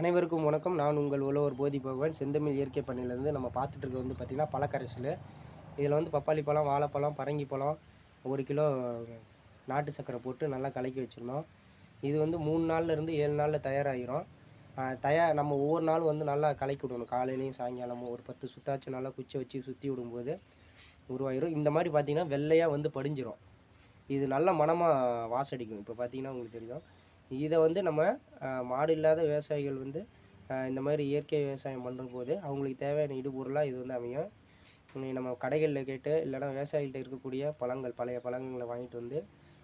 அனைவருக்கும் வணக்கம். நான் உங்கள் உழவர் போதி பகவான். செந்தமிழ் இயற்கை பண்ணையிலேருந்து நம்ம பார்த்துட்டு வந்து பார்த்திங்கன்னா பழக்கரைசல். இதில் வந்து பப்பாளி பழம் வாழைப்பழம் பரங்கி பழம் ஒரு கிலோ நாட்டு சர்க்கரை போட்டு நல்லா கலக்கி வச்சிருந்தோம் இது வந்து மூணு நாள்ல இருந்து ஏழு நாளில் தயாராகிரும் தயார் நம்ம ஒவ்வொரு நாளும் வந்து நல்லா கலக்கி விடணும். காலையிலையும் சாயங்காலமும் ஒரு பத்து சுத்தாச்சும் நல்லா குச்சி வச்சு சுற்றி விடும்போது உருவாயிரும். இந்த மாதிரி பார்த்திங்கன்னா வெள்ளையாக வந்து படிஞ்சிரும். இது நல்ல மனமாக வாசடிக்கும். இப்போ பார்த்தீங்கன்னா உங்களுக்கு தெரியும். இதை வந்து நம்ம மாடு இல்லாத விவசாயிகள் வந்து இந்த மாதிரி இயற்கை விவசாயம் பண்ணுற போது அவங்களுக்கு தேவையான இடுபொருளாக இது வந்து அமையும். நம்ம கடைகளில் கேட்டு இல்லைன்னா விவசாயிகிட்ட இருக்கக்கூடிய பழங்கள் பழைய பழங்களை வாங்கிட்டு வந்து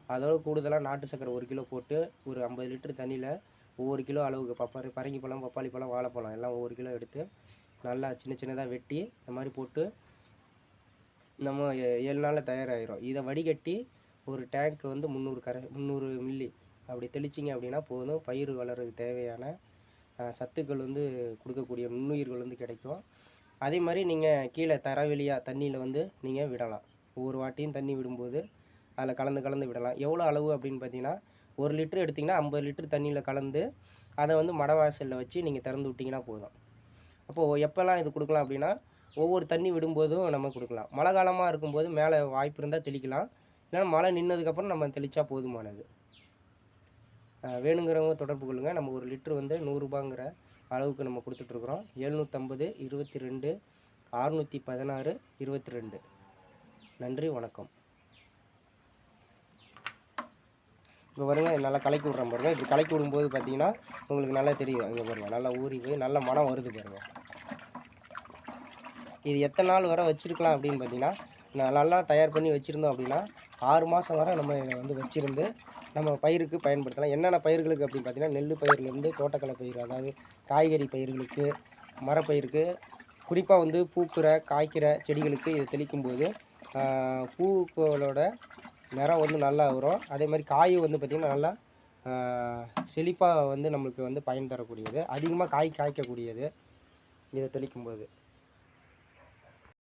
அதோட கூடுதலாக நாட்டு சக்கரை ஒரு கிலோ போட்டு ஒரு ஐம்பது லிட்டர் தண்ணியில் ஒவ்வொரு கிலோ அளவுக்கு பப்பாளி பரங்கி பழம் பப்பாளி பழம் வாழைப்பழம் எல்லாம் ஒவ்வொரு கிலோ எடுத்து நல்லா சின்ன சின்னதாக வெட்டி இந்த மாதிரி போட்டு நம்ம ஏ- ஏழு நாளில் தயாராகிரும் இதை வடிகட்டி ஒரு டேங்க் வந்து முந்நூறு கரை முந்நூறு மில்லி அப்படி தெளிச்சிங்க அப்படின்னா போதும். பயிர் வளர்றதுக்கு தேவையான சத்துக்கள் வந்து கொடுக்கக்கூடிய நுண்ணுயிர்கள் வந்து கிடைக்கும். அதே மாதிரி நீங்கள் கீழே தரவெளியாக தண்ணியில் வந்து நீங்கள் விடலாம். ஒவ்வொரு வாட்டியும் தண்ணி விடும்போது அதில் கலந்து கலந்து விடலாம். எவ்வளோ அளவு அப்படின்னு பார்த்தீங்கன்னா ஒரு லிட்டர் எடுத்திங்கன்னா ஐம்பது லிட்டர் தண்ணியில் கலந்து அதை வந்து மட வாசலில் வச்சு நீங்கள் திறந்து விட்டிங்கன்னா போதும். அப்போது எப்போல்லாம் இது கொடுக்கலாம் அப்படின்னா ஒவ்வொரு தண்ணி விடும்போதும் நம்ம கொடுக்கலாம். மழை காலமாக இருக்கும்போது மேலே வாய்ப்பு இருந்தால் தெளிக்கலாம். இல்லைன்னா மழை நின்னதுக்கப்புறம் நம்ம தெளித்தா போதுமானது. வேணுங்கிறவங்க தொடர்பு கொள்ளுங்கள் நம்ம ஒரு லிட்டர் வந்து நூறுரூபாங்கிற அளவுக்கு நம்ம கொடுத்துட்ருக்குறோம். எழுநூற்றம்பது இருபத்தி ரெண்டு அறுநூற்றி பதினாறு இருபத்தி ரெண்டு நன்றி வணக்கம். இப்போ பாருங்கள் நல்லா கலக்கி விட்றேன் பாருங்கள் இப்படி கலக்கி விடும்போது பார்த்தீங்கன்னா உங்களுக்கு நல்லா தெரியும். இங்கே பாருங்கள் நல்லா ஊறி போய் நல்ல மனம் வருது பாருங்க. இது எத்தனை நாள் வரை வச்சுருக்கலாம் அப்படின்னு பார்த்தீங்கன்னா நல்லா தயார் பண்ணி வச்சுருந்தோம் அப்படின்னா ஆறு மாதம் வரை நம்ம இதை வந்து வச்சுருந்து நம்ம பயிருக்கு பயன்படுத்தலாம். என்னென்ன பயிர்களுக்கு அப்படின்னு பார்த்தீங்கன்னா நெல் பயிர்லேருந்து தோட்டக்கலை பயிர் அதாவது காய்கறி பயிர்களுக்கு மரப்பயிருக்கு குறிப்பாக வந்து பூக்கிற காய்க்கிற செடிகளுக்கு இதை தெளிக்கும்போது பூக்களோட நிறம் வந்து நல்லா வரும். அதே மாதிரி காய் வந்து பார்த்திங்கன்னா நல்லா செழிப்பாக வந்து நம்மளுக்கு வந்து பயன் தரக்கூடியது. அதிகமாக காய் காய்க்கக்கூடியது. இதை தெளிக்கும்போது